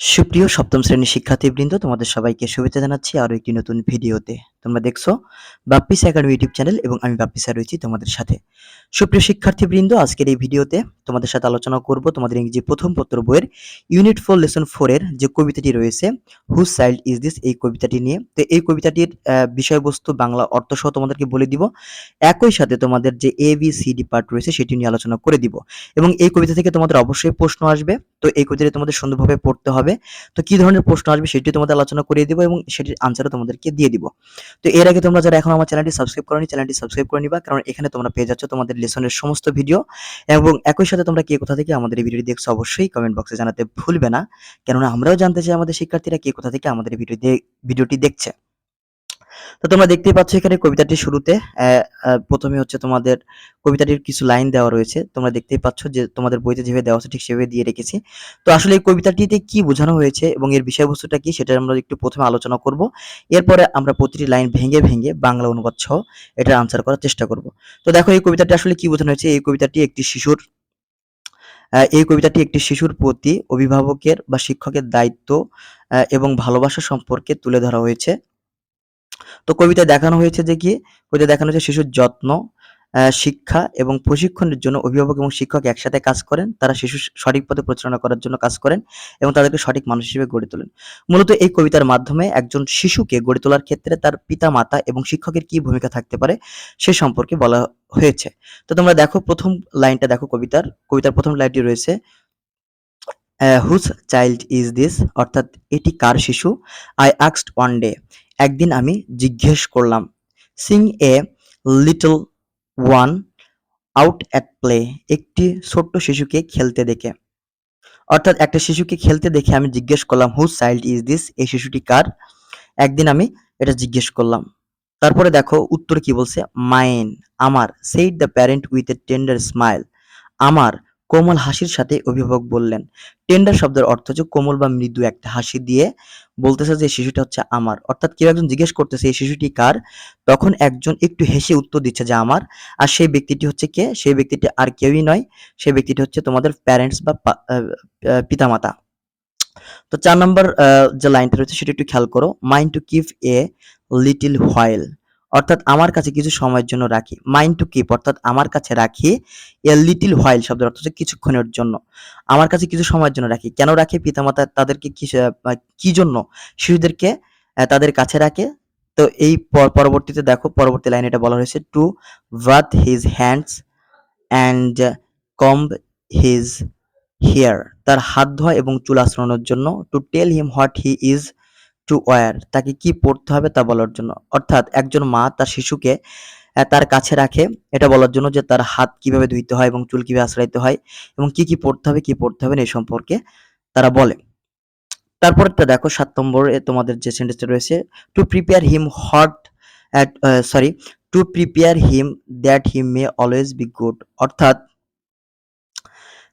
সুপ্রিয় সপ্তম শ্রেণির শিক্ষার্থীবৃন্দ তোমাদের সবাইকে শুভেচ্ছা জানাচ্ছি আরও একটি নতুন ভিডিওতে। তোমরা দেখছ বাপ্পিস একাডেমি ইউটিউব চ্যানেল এবং আমি বাপ্পি স্যার রয়েছি তোমাদের সাথে। সুপ্রিয় শিক্ষার্থীবৃন্দ, আজকের এই ভিডিওতে তোমাদের সাথে আলোচনা করব তোমাদের ইংরেজি প্রথম পত্র বইয়ের ইউনিট ফোর লেসন ফোর এর যে কবিতাটি রয়েছে হু চাইল্ড ইজ দিস এই কবিতাটি নিয়ে। তো এই কবিতাটির বিষয়বস্তু বাংলা অর্থ সহ তোমাদেরকে বলে দিব। একই সাথে তোমাদের যে A B C D part রয়েছে সেটি নিয়ে আলোচনা করে দিব। এবং এই কবিতা থেকে তোমাদের অবশ্যই প্রশ্ন আসবে। তো এই কবিতাটি তোমাদের সুন্দরভাবে পড়তে হবে। তো কি ধরনের প্রশ্ন আসবে সেটি তোমাদের আলোচনা করে দিব এবং সেটির আনসারও তোমাদেরকে দিয়ে দিব। তো এর আগে তোমরা যারা এখন আমার চ্যানেলটি সাবস্ক্রাইব করনি, চ্যানেলটি সাবস্ক্রাইব করে নিবা, কারণ এখানে তোমরা পেয়ে যাচ্ছ তোমাদের লেসনের সমস্ত ভিডিও এবং একই সাথে তোমরা কে কোথা থেকে আমাদের এই ভিডিওটি দেখছ অবশ্যই কমেন্ট বক্সে জানাতে ভুলবে না। কেননা আমরাও জানতে চাই আমাদের শিক্ষার্থীরা কে কোথা থেকে আমাদের ভিডিও ভিডিওটি দেখছে। তো তোমরা দেখতেই পাচ্ছ এখানে কবিতাটির শুরুতে প্রথমে হচ্ছে তোমাদের কবিতাটির কিছু লাইন দেওয়া রয়েছে। তোমরা দেখতেই পাচ্ছ যে তোমাদের বইতে যেভাবে দেওয়া আছে ঠিক সেভাবে দিয়ে রেখেছি। তো আসলে এই কবিতাটিতে কি বোঝানো হয়েছে এবং এর বিষয়বস্তুটা কি সেটা আমরা একটু প্রথমে আলোচনা করব। এরপরে আমরা প্রতিটি লাইন ভেঙে ভেঙে বাংলা অনুবাদ সহ এটার আনসার করার চেষ্টা করব। তো দেখো এই কবিতাটি আসলে কি বোঝানো হয়েছে? এই কবিতাটি একটি শিশুর এই কবিতাটি একটি শিশুর প্রতি অভিভাবকের বা শিক্ষকের দায়িত্ব এবং ভালোবাসা সম্পর্কে তুলে ধরা হয়েছে। তো কবিতায় দেখানো হয়েছে যে কি? কবিতায় দেখানো হয়েছে শিশুর যত্ন শিক্ষা এবং প্রশিক্ষণের জন্য অভিভাবক এবং শিক্ষক একসাথে কাজ করেন। তারা শিশু সঠিক পথে প্রচারণা করার জন্য কাজ করেন এবং তাদেরকে সঠিক মানুষ হিসেবে গড়ে তোলেন। মূলত এই কবিতার মাধ্যমে একজন শিশুকে গড়ে তোলার ক্ষেত্রে তার পিতা মাতা এবং শিক্ষকের কি ভূমিকা থাকতে পারে সে সম্পর্কে বলা হয়েছে। তো তোমরা দেখো প্রথম লাইনটা, দেখো কবিতার। কবিতার প্রথম লাইনটি রয়েছে হুজ চাইল্ড ইজ দিস অর্থাৎ, এটি কার শিশু? আই আক্সড ওয়ান ডে একদিন আমি জিজ্ঞেস করলাম, sing a little one out at play, একটি ছোট্ট শিশুকে খেলতে দেখে। অর্থাৎ একটা শিশুকে খেলতে দেখে আমি জিজ্ঞেস করলাম, হুজ চাইল্ড ইজ দিস? এই শিশুটি কার? একদিন আমি এটা জিজ্ঞেস করলাম। তারপরে দেখো, উত্তর কি বলছে মাইন আমার said the parent with a tender smile আমার কোমল হাসির সাথে অভিভাবক বললেন, টেন্ডার শব্দের অর্থ হচ্ছে কোমল বা মৃদু একটা হাসি দিয়ে বলতেছে যে, শিশুটা হচ্ছে আমার। অর্থাৎ কেউ একজন জিজ্ঞেস করতেছে, এই শিশুটি কার? তখন একজন একটু হেসে উত্তর দিচ্ছে যে, আমার। আর সেই ব্যক্তিটি হচ্ছে কে? সেই ব্যক্তিটি আর কেউই নয়। সেই ব্যক্তিটি হচ্ছে তোমাদের প্যারেন্টস বা পিতামাতা। তো চার নম্বর যে লাইনটা রয়েছে সেটা একটু খেয়াল করো। Mind to keep a little while অর্থাৎ আমার কাছে কিছু সময়ের জন্য রাখি। মাইন্ড টু কিপ অর্থাৎ আমার কাছে রাখি এ লিটিল হোয়াইল শব্দের অর্থ হচ্ছে কিছুক্ষণের জন্য। আমার কাছে কিছু সময়ের জন্য রাখি। কেন রাখে? পিতামাতা তাদেরকে কি জন্য? শিশুদেরকে তাদের কাছে রাখে। তো এই পরবর্তীতে দেখো, পরবর্তী লাইনে এটা বলা হয়েছে to wash his hands and comb his hair তার হাত ধোয়া এবং চুল আঁচড়ানোর জন্য। To tell him what he is to wear তাকে কি পড়তে হবে তা বলার জন্য। অর্থাৎ একজন মা তার শিশুকে তার কাছে রাখে, এটা বলার জন্য যে তার হাত কীভাবে ধুইতে হয় এবং চুল কীভাবে আঁচড়াইতে হয় এবং কি কি পড়তে হবে, কি পড়তে হবে না এই সম্পর্কে তারা বলে। তারপরটা দেখো, সাত নম্বরে তোমাদের যে সেন্টেন্সটা রয়েছে to prepare him hot sorry to prepare him that he may always be good অর্থাৎ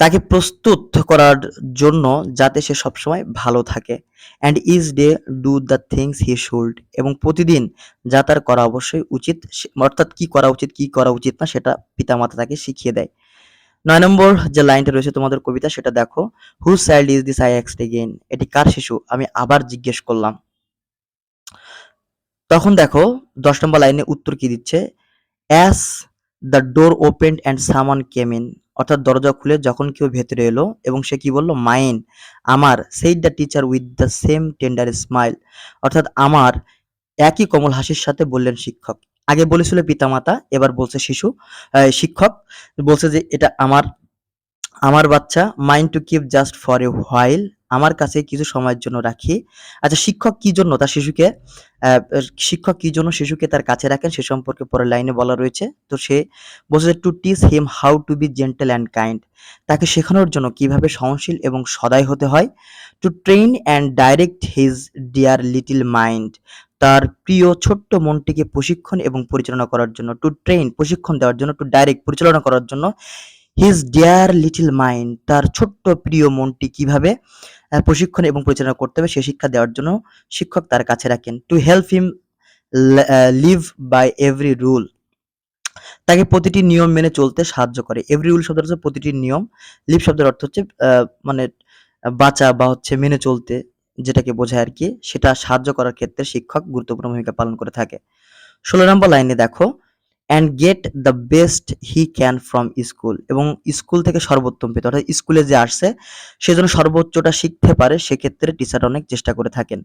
তাকে প্রস্তুত করার জন্য যাতে সে সবসময় ভালো থাকে। And each day do the things he should এবং প্রতিদিন যা তার করা অবশ্যই উচিত অর্থাৎ কি করা উচিত, কি করা উচিত না, সেটা পিতামাতা তাকে শিখিয়ে দেয়। নয় নম্বর যে লাইনটা রয়েছে তোমাদের কবিতা, সেটা দেখো। Who child is this I এক্সড again এটি কার শিশু? আমি আবার জিজ্ঞেস করলাম। তখন দেখো, দশ নম্বর লাইনে উত্তর কি দিচ্ছে? As the door opened and someone came in অর্থাৎ দরজা খুলে যখন কেউ ভেতরে এলো এবং সে কি বলল, মাইন, আমার said the teacher with the same tender smile অর্থাৎ আমার একই কমল হাসির সাথে বললেন শিক্ষক। আগে বলেছিল পিতামাতা, এবার বলছে শিশু শিক্ষক। বলছে যে, এটা আমার আমার বাচ্চা mind to keep just for a while আমার কাছে কিছু সময়ের জন্য রাখি। আচ্ছা শিক্ষক কি জন্য তার শিশুকে শিক্ষক কি জন্য শিশুকে তার কাছে রাখেন সে সম্পর্কে পরের লাইনে বলা রয়েছে। তো সে বলছে to teach him how to be gentle and kind তাকে শেখানোর জন্য কীভাবে সহনশীল এবং সদয় হতে হয়? To train and direct his dear little mind তার প্রিয় ছোট্ট মনটিকে প্রশিক্ষণ এবং পরিচালনা করার জন্য টু ট্রেন প্রশিক্ষণ দেওয়ার জন্য টু ডাইরেক্ট পরিচালনা করার জন্য হিজ ডিয়ার লিটিল মাইন্ড তার ছোট্ট প্রিয় মনটি কীভাবে প্রশিক্ষণ এবং পরিচালনা করতে হবে সে শিক্ষা দেওয়ার জন্য শিক্ষক তার কাছে রাখেন। To help him live by every rule তাকে প্রতিটি নিয়ম মেনে চলতে সাহায্য করে। এভরি রুল শব্দের হচ্ছে প্রতিটি নিয়ম। লিভ শব্দের অর্থ হচ্ছে মানে বাঁচা বা হচ্ছে মেনে চলতে যেটাকে বোঝায় আর কি, সেটা সাহায্য করার ক্ষেত্রে শিক্ষক গুরুত্বপূর্ণ ভূমিকা পালন করে থাকে। ষোলো নম্বর লাইনে দেখো and get the best he can from school এবং স্কুল থেকে সর্বোত্তম পেতে, অর্থাৎ স্কুলে যে আসছে, সে যেন সর্বোচ্চটা শিখতে পারে, সেক্ষেত্রে টিচার অনেক চেষ্টা করে থাকেন।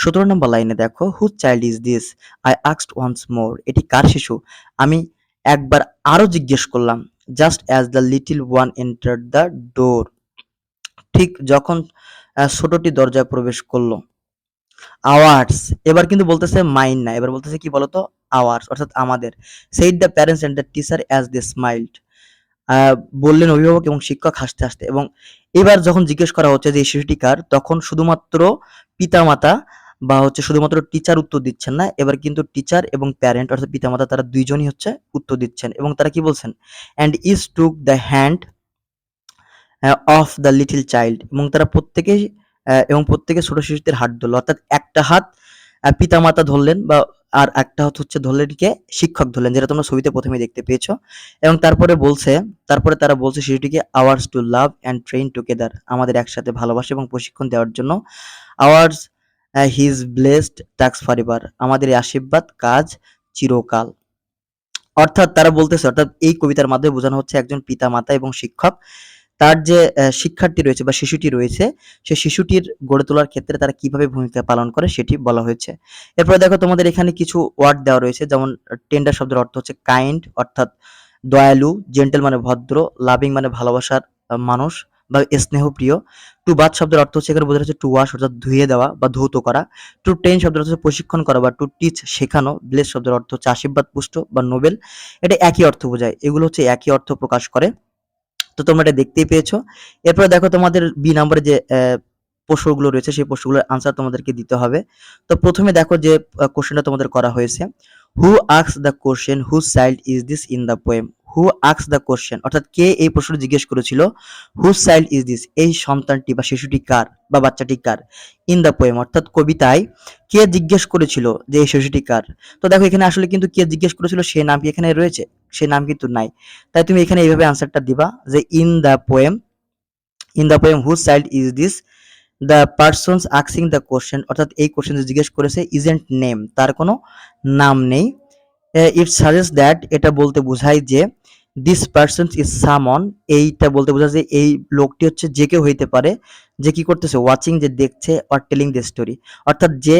সতেরো নম্বর লাইনে দেখো whose child is this I আক্সড once more এটি কার শিশু? আমি একবার আরও জিজ্ঞেস করলাম just as the little one enter the door ঠিক যখন ছোটটি দরজায় প্রবেশ করল। আওয়ার্স এবার কিন্তু বলতেছে মাইন না এবার বলতেছে কি বলতো? আওয়ার্স অর্থাৎ আমাদের। Said the parents and the teacher as they smiled বললেন অভিভাবক এবং শিক্ষক হাসতে হাসতে। এবং এবার যখন জিজ্ঞেস করা হচ্ছে যে, এই শিশুটি কার? তখন শুধুমাত্র পিতামাতা বা হচ্ছে শুধুমাত্র টিচার উত্তর দিচ্ছেন না, এবার কিন্তু টিচার এবং প্যারেন্ট অর্থাৎ পিতামাতা তারা দুইজনই হচ্ছে উত্তর দিচ্ছেন। এবং তারা কি বলছেন? And each took the hand of the little child এবং তারা প্রত্যেকেই এবং প্রত্যেকে ছোট শিশুদের হাত ধরলো। অর্থাৎ একটা হাত পিতামাতা ধরলেন বা আর একটা হচ্ছে ধরলেন কে? শিক্ষক ধরলেন, যেটা তোমরা ছবিতে প্রথমে দেখতে পেয়েছ। এবং তারপরে বলছে তারপরে তারা বলছে শিশুটিকে ours to love and train together আমাদের একসাথে ভালোবাসা এবং প্রশিক্ষণ দেওয়ার জন্য। আওয়ার্স হিজ ব্লেসড ট্যাক্স ফরিবার আমাদের আশীর্বাদ, কাজ চিরকাল। অর্থাৎ তারা বলতেছে, অর্থাৎ এই কবিতার মাধ্যমে বোঝানো হচ্ছে একজন পিতা মাতা এবং শিক্ষক। তার যে শিক্ষার্থী রয়েছে বা শিশুটি রয়েছে, সে শিশুটির গড়ে তোলার ক্ষেত্রে তারা কীভাবে ভূমিকা পালন করে সেটি বলা হয়েছে। এরপরে দেখো তোমাদের এখানে কিছু ওয়ার্ড দেওয়া রয়েছে, যেমন টেন্ডার শব্দের অর্থ হচ্ছে কাইন্ড অর্থাৎ দয়ালু জেন্টেল মানে ভদ্র লাভিং মানে ভালোবাসার মানুষ বা স্নেহপ্রিয়। টু বাথ শব্দের অর্থ হচ্ছে এখানে বোঝা যাচ্ছে টু ওয়াশ অর্থাৎ ধুয়ে দেওয়া বা ধৌত করা। টু টেন শব্দের অর্থ হচ্ছে প্রশিক্ষণ করা বা টু টিচ শেখানো। ব্লেস শব্দের অর্থ হচ্ছে আশীর্বাদ, পুষ্ট বা নোবেল। এটা একই অর্থ বোঝায়। এগুলো হচ্ছে একই অর্থ প্রকাশ করে। তো তোমরা এটা দেখতেই পেয়েছ। এরপর দেখো তোমাদের বি নাম্বারে যে প্রশ্নগুলো রয়েছে, সেই প্রশ্নগুলোর আনসার তোমাদেরকে দিতে হবে। তো প্রথমে দেখো যে কোশ্চেনটা তোমাদের করা হয়েছে। Who asks the question who child is this in the poem who asks the question অর্থাৎ কে এই প্রশ্নটি জিজ্ঞেস করেছিল? হু চাইল্ড ইজ দিস এই সন্তানটি বা শিশুটি কার? বা বাচ্চাটি কার? ইন দ্য পোয়েম অর্থাৎ কবিতায় কে জিজ্ঞেস করেছিল যে এই শিশুটি কার? তো দেখো, এখানে আসলে কিন্তু কে জিজ্ঞেস করেছিল সে নাম কি এখানে রয়েছে? সে নাম কিন্তু নাই। তাই তুমি এখানে এইভাবে আনসারটা দিবা যে in the poem in the poem who child is this the persons আক্সিং the question অর্থাৎ এই কোশ্চেন জিজ্ঞেস করেছে ইজেন্ট নেম তার কোনো নাম নেই। ইট সাজেস্ট দ্যাট এটা বলতে বোঝায় যে দিস পার্সন ইজ সামন এইটা বলতে বোঝা যে এই লোকটি হচ্ছে যে কেউ হইতে পারে, যে কি করতেছে ওয়াচিং যে দেখছে অর টেলিং দ্য স্টোরি অর্থাৎ যে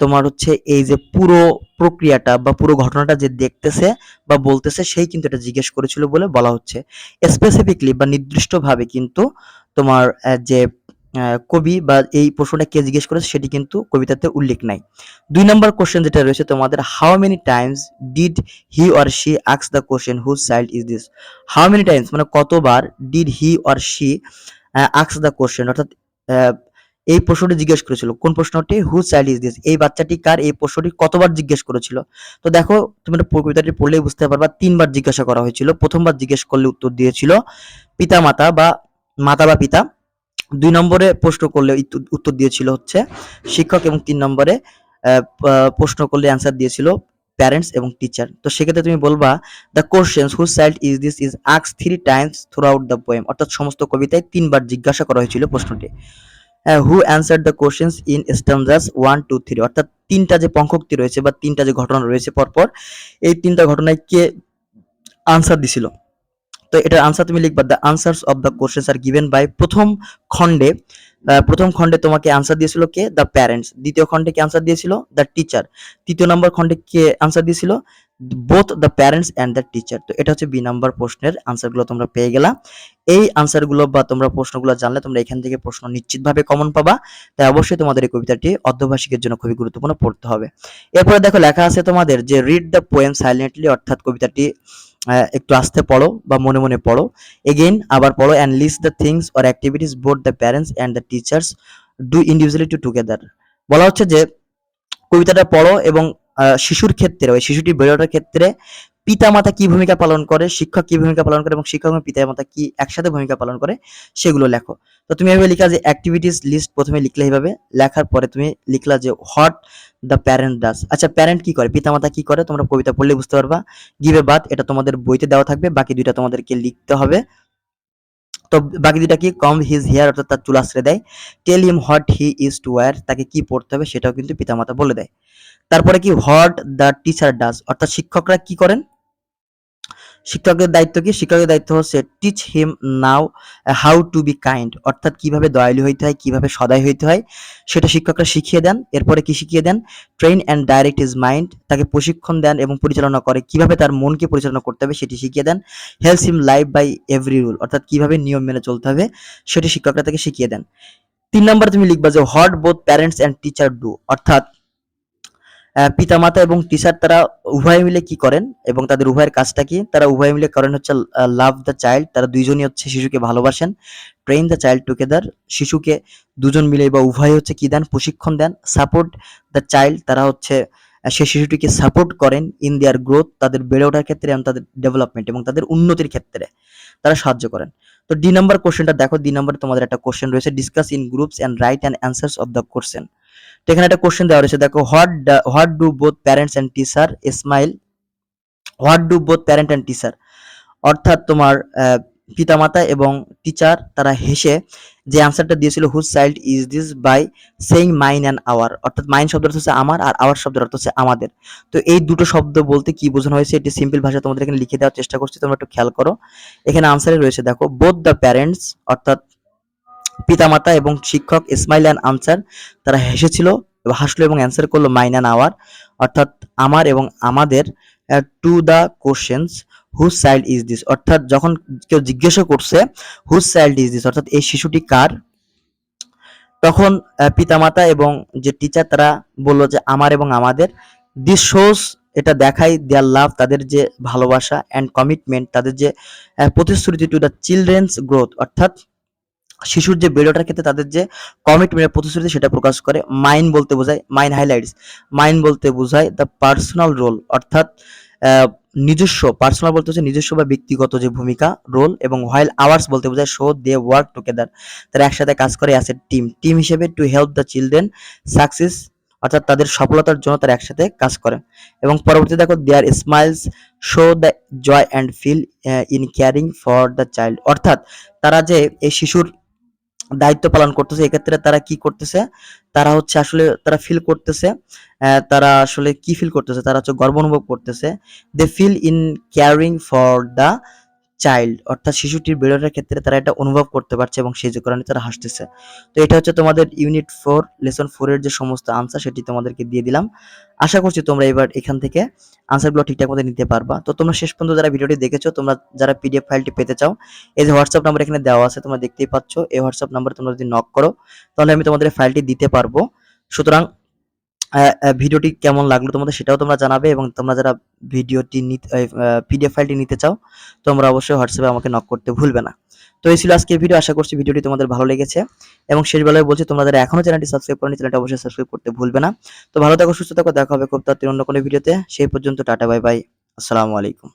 তোমার হচ্ছে এই যে পুরো প্রক্রিয়াটা বা পুরো ঘটনাটা যে দেখতেছে বা বলতেছে, সেই কিন্তু এটা জিজ্ঞেস করেছিল বলে বলা হচ্ছে। স্পেসিফিকলি বা নির্দিষ্টভাবে কিন্তু তোমার যে কবি বা এই প্রশ্নটা কে জিজ্ঞেস করেছে সেটি কিন্তু কবিতাতে উল্লেখ নাই। দুই নম্বর কোশ্চেন যেটা রয়েছে, তোমাদের how many times did he or she আক্স the question whose child is this how many times মানে কতবার ডিড হি অর শি আক্স দ্য কোশ্চেন অর্থাৎ এই প্রশ্নটি জিজ্ঞেস করেছিল। কোন প্রশ্নটি? হু চাইল্ড ইজ দিস এই বাচ্চাটি কার? এই প্রশ্নটি কতবার জিজ্ঞেস করেছিল? তো দেখো তুমি কবিতাটি পড়লেই বুঝতে পারবা, তিনবার জিজ্ঞাসা করা হয়েছিল। প্রথমবার জিজ্ঞেস করলে উত্তর দিয়েছিল পিতা মাতা বা মাতা বা পিতা। দুই নম্বরে প্রশ্ন করলে উত্তর দিয়েছিল হচ্ছে শিক্ষক এবং তিন নম্বরে প্রশ্ন করলে অ্যান্সার দিয়েছিল প্যারেন্টস এবং টিচার তো সেক্ষেত্রে তুমি বলবা the questions who child is this is আক্স three times throughout the poem অর্থাৎ সমস্ত কবিতায় তিনবার জিজ্ঞাসা করা হয়েছিল প্রশ্নটি। Who answer the questions in stanzas one two three অর্থাৎ তিনটা যে পঙ্খক্তি রয়েছে বা তিনটা যে ঘটনা রয়েছে পরপর, এই তিনটা ঘটনায় কে আনসার দিছিল? তো এটার আনসার তুমি লিখবা the answers of the questions are given by প্রথম খণ্ডে প্রথম খণ্ডে তোমাকে আনসার দিয়েছিল কে? দ্য প্যারেন্টস দ্বিতীয় খণ্ডে কে আনসার দিয়েছিল? দ্য টিচার তৃতীয় নম্বর খণ্ডে কে আনসার দিয়েছিল? Both the parents and the teacher তো এটা হচ্ছে বি নাম্বার প্রশ্নের আনসারগুলো তোমরা পেয়ে গেলা। এই আনসারগুলো বা তোমরা প্রশ্নগুলো জানলে তোমরা এখান থেকে প্রশ্ন নিশ্চিতভাবে কমন পাবা। তাই অবশ্যই তোমাদের এই কবিতাটি অর্ধভাষিকের জন্য খুবই গুরুত্বপূর্ণ পড়তে হবে। এরপরে দেখো লেখা আছে তোমাদের যে রিড দ্য পোয়েম সাইলেন্টলি অর্থাৎ কবিতাটি একটু আস্তে পড়ো বা মনে মনে পড়ো। এগেইন আবার পড়ো and list the things or activities both the parents and the teachers do individually to together বলা হচ্ছে যে, কবিতাটা পড়ো এবং শিশুর ক্ষেত্রে, ওই শিশুটি বেড়ে ওঠার ক্ষেত্রে পিতামাতা কি ভূমিকা পালন করে, শিক্ষক কি ভূমিকা পালন করে এবং শিক্ষক এবং পিতামাতা কি একসাথে ভূমিকা পালন করে, সেগুলো লেখো। তো তুমি এভাবে লিখা যে অ্যাক্টিভিটিস লিস্ট প্রথমে লিখলে এইভাবে, লেখার পরে তুমি লিখলা যে হোয়াট দ্য প্যারেন্ট ডাস আচ্ছা প্যারেন্ট কি করে? পিতামাতা কি করে? তোমরা কবিতা পড়লে বুঝতে পারবা। গিভে বাদ এটা তোমাদের বইতে দেওয়া থাকবে, বাকি দুইটা তোমাদেরকে লিখতে হবে। তো বাকি দুটা কি? কম হিজ হেয়ার অর্থাৎ তার চুল আশ্রে দেয়। Tell him what he is to wear তাকে কি পড়তে হবে সেটাও কিন্তু পিতামাতা বলে দেয়। তারপরে কি? হোয়াট দ্য টিচার ডাস অর্থাৎ শিক্ষকরা কি করেন? শিক্ষকের দায়িত্ব কি? শিক্ষকের দায়িত্ব হচ্ছে teach him now how to be kind অর্থাৎ কীভাবে দয়ালু হইতে হয়, কীভাবে সদয় হইতে হয়, সেটা শিক্ষকরা শিখিয়ে দেন। এরপরে কি শিখিয়ে দেন? Train and direct his mind তাকে প্রশিক্ষণ দেন এবং পরিচালনা করে। কীভাবে তার মনকে পরিচালনা করতে হবে, সেটি শিখিয়ে দেন। Helps him live by every rule অর্থাৎ কীভাবে নিয়ম মেনে চলতে হবে, সেটি শিক্ষকরা তাকে শিখিয়ে দেন। তিন নম্বরে তুমি লিখবা যে what both parents and teacher do অর্থাৎ পিতামাতা এবং টিচার তারা উভয় মিলে কি করেন এবং তাদের উভয়ের কাজটা কি? তারা উভয় মিলে করেন হচ্ছে লাভ দ্য চাইল্ড তারা দুইজনই হচ্ছে শিশুকে ভালোবাসেন। ট্রেন দ্য চাইল্ড টুগেদার শিশুকে দুজন মিলে বা উভয় হচ্ছে কি দেন? প্রশিক্ষণ দেন। সাপোর্ট দ্য চাইল্ড তারা হচ্ছে সেই শিশুটিকে সাপোর্ট করেন ইন দেয়ার গ্রোথ তাদের বেড়ে ওঠার ক্ষেত্রে এবং তাদের ডেভেলপমেন্ট এবং তাদের উন্নতির ক্ষেত্রে তারা সাহায্য করেন। তো ডি নাম্বার কোশ্চেনটা দেখো। ডি নাম্বার তোমাদের একটা কোশ্চেন রয়েছে। Discuss in groups and write and answers of the question তো এখানে একটা কোশ্চেন দেওয়া রয়েছে। দেখো what what do both parents and teacher smile what do both parent and teacher অর্থাৎ তোমার পিতামাতা এবং টিচার তারা হেসে যে অ্যান্সারটা দিয়েছিল whose child is this by saying mine and our অর্থাৎ মাইন শব্দের অর্থ হচ্ছে আমার আর আওয়ার শব্দের অর্থ হচ্ছে আমাদের। তো এই দুটো শব্দ বলতে কি বোঝানো হয়েছে, এটি সিম্পল ভাষা তোমাদের এখানে লিখে দেওয়ার চেষ্টা করছি, তোমরা একটু খেয়াল করো। এখানে আনসারে রয়েছে, দেখো বোথ দ্য প্যারেন্টস অর্থাৎ পিতামাতা এবং শিক্ষক ইসমাইল অ্যান্ড আনসার তারা হেসেছিল হাসলো এবং অ্যান্সার করল মাইন অ্যান্ড আওয়ার অর্থাৎ আমার এবং আমাদের to the questions whose child is this অর্থাৎ যখন কেউ জিজ্ঞাসা করছে হুজ চাইল্ড ইজ দিস অর্থাৎ এই শিশুটি কার? তখন পিতামাতা এবং যে টিচার তারা বলল যে আমার এবং আমাদের। দিস শোস এটা দেখায় দেয়ার লাভ তাদের যে ভালোবাসা অ্যান্ড কমিটমেন্ট তাদের যে প্রতিশ্রুতি টু দ্য চিলড্রেন্স গ্রোথ অর্থাৎ শিশুর যে বেড়ে ওঠার ক্ষেত্রে তাদের যে কমিটমেন্টের প্রতিশ্রুতি সেটা প্রকাশ করে। মাইন বলতে বোঝায় মাইন হাইলাইটস মাইন বলতে বোঝায় দ্য পার্সোনাল রোল অর্থাৎ নিজস্ব পার্সোনাল বলতে হচ্ছে নিজস্ব বা ব্যক্তিগত যে ভূমিকা রোল এবং হোয়াইল আওয়ার্স বলতে বোঝায় শো দে ওয়ার্ক টুগেদার তারা একসাথে কাজ করে অ্যাজ এ টিম টিম হিসেবে to help the children success অর্থাৎ তাদের সফলতার জন্য তারা একসাথে কাজ করে। এবং পরবর্তী দেখো their smiles show the joy and feel in caring for the child অর্থাৎ তারা যে এই শিশুর দায়িত্ব পালন করতেছে, এক্ষেত্রে তারা কি করতেছে? তারা হচ্ছে আসলে, তারা ফিল করতেছে তারা আসলে কি ফিল করতেছে? তারা হচ্ছে গর্ব অনুভব করতেছে। They feel in caring for the child অর্থাৎ শিশুটির ওঠার ক্ষেত্রে তারা এটা অনুভব করতে পারছে এবং সেই কারণে তারা হাসতেছে। তো এটা হচ্ছে তোমাদের ইউনিট ফোর লেসন ফোর এর যে সমস্ত আনসার সেটি তোমাদেরকে দিয়ে দিলাম। আশা করছি তোমরা এবার এখান থেকে আনসারগুলো ঠিকঠাক মতো নিতে পারবা। তো তোমরা শেষ পর্যন্ত যারা ভিডিওটি দেখেছ, তোমরা যারা পিডিএফ ফাইলটি পেতে চাও, এই যে হোয়াটসঅ্যাপ নাম্বার এখানে দেওয়া আছে, তোমরা দেখতেই পাচ্ছ, এই হোয়াটসঅ্যাপ নাম্বারে তোমরা যদি নক করো, তাহলে আমি তোমাদের ফাইলটি দিতে পারব। সুতরাং ভিডিওটি কেমন লাগল তোমাদের সেটাও তোমরা জানাবে এবং তোমরা যারা ভিডিওটি পিডিএফ ফাইলটি নিতে চাও, তোমরা অবশ্যই হোয়াটসঅ্যাপে আমাকে নক করতে ভুলবে না। তো এই ছিল আজকের ভিডিও আশা করছি ভিডিওটি তোমাদের ভালো লেগেছে এবং শেষ বেলায় বলছি, তোমরা যারা এখনও চ্যানেলটি সাবস্ক্রাইব করনি, চ্যানেলটি অবশ্যই সাবস্ক্রাইব করতে ভুলবে না। তো ভালো থাকো, সুস্থ থাকো, দেখা হবে খুব তাড়াতাড়ি অন্য কোনো ভিডিওতে সেই পর্যন্ত টাটা বাই বাই আসসালামু আলাইকুম।